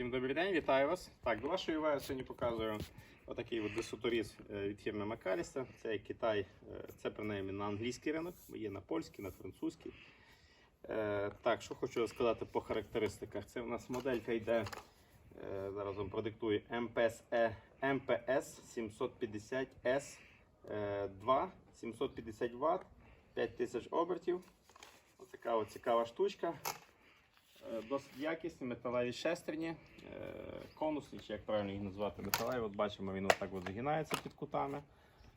Всім добрий день, вітаю вас. Так, до вашої уваги сьогодні показую отакий от десуторіз е, від фірми Макаліста. Це Китай, е, це принаймні на англійський ринок, є на польський, на французький. Е, Так, що хочу сказати по характеристиках. Це в нас моделька йде, зараз вам продиктую MPS, MPS 750S 2, 750 Вт, 5000 обертів. Ось така от цікава штучка. Е, Досить якісні, металеві шестерні, е, конусні, чи як правильно їх назвати, металеві. От бачимо, він отак от загинається під кутами.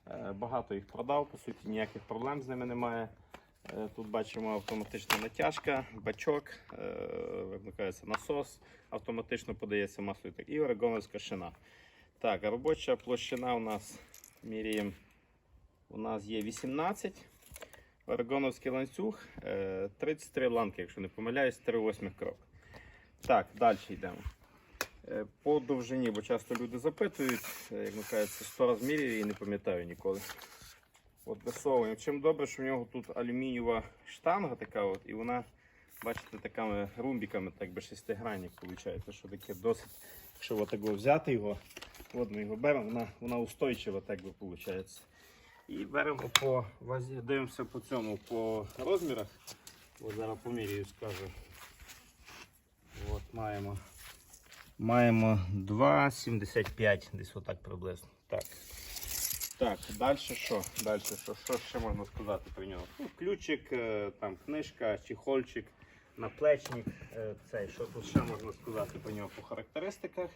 Е, Багато їх продав, по суті, ніяких проблем з ними немає. Тут бачимо автоматична натяжка, бачок, вимикається насос, автоматично подається масло і орегоновська шина. Так, робоча площина у нас міряємо. У нас є 18. Орегоновський ланцюг, е, 33 ланки, якщо не помиляюсь, 3 восьмих крок. Так, далі йдемо. Е, По довжині, бо часто люди запитують, е, як ми кажуть, 100 розмірів і не пам'ятаю ніколи. От висовуємо. Чим добре, що в нього тут алюмінієва штанга така, от, і вона, бачите, такими румбіками, так би шестигранник виходить, що таке досить, якщо от взяти його, от ми його беремо, вона, вона устойчива, так би виходить. І беремо по вазі, дивимося по цьому, по розмірах. Ось зараз поміряю, скажу. От маємо. Маємо 2,75, десь отак приблизно. Так. Так, далі що? Далі що? Що ще можна сказати про нього? Ну, ключик, е, там книжка, чехольчик, наплечник. е, Цей, що тут ще можна сказати про нього по характеристиках?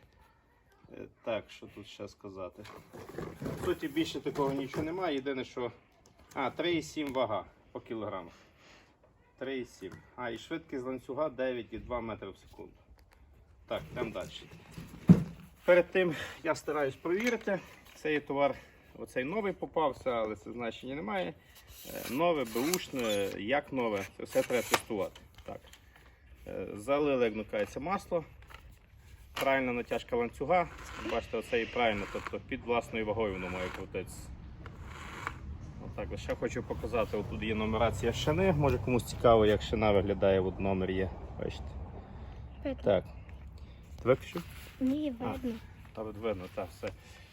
Е, Так, що тут ще сказати? В суті, більше такого нічого немає. Єдине, що. А, 3,7 вага по кілограмах. 3,7. А, і швидкість ланцюга 9,2 метри в секунду. Так, йдемо далі. Перед тим я стараюсь провірити. Цей товар, оцей новий попався, але це значення немає. Е, Нове, беушне, як нове, це все треба тестувати. Так. Е, Залили, як накається, масло. Правильна натяжка ланцюга. Бачите, оце і правильно, тобто під власною вагою воно має крутитися. Отак, ще хочу показати. Тут є нумерація шини. Може комусь цікаво, як шина виглядає, от номер є. Бачите. Видно. Так. Ти виключив? Ні, А. видно. Та видно, так, все.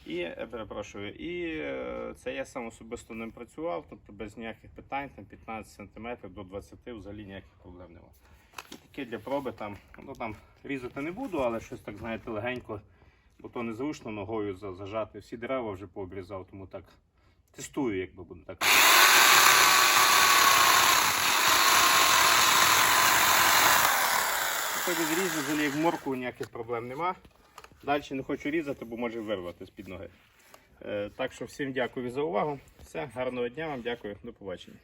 І е, перепрошую, і е, це я сам особисто ним працював, тобто без ніяких питань, там 15 см до 20 взагалі ніяких проблем немає. І таке для проби там, ну там різати не буду, але щось так, знаєте, легенько, бо то незручно ногою зажати. Всі дерева вже пообрізав, тому так тестую, якби буду так. Тобто без взагалі як морку ніяких проблем нема. Далі не хочу різати, бо може вирвати з-під ноги. Е, Так що всім дякую за увагу. Все, гарного дня вам, дякую, до побачення.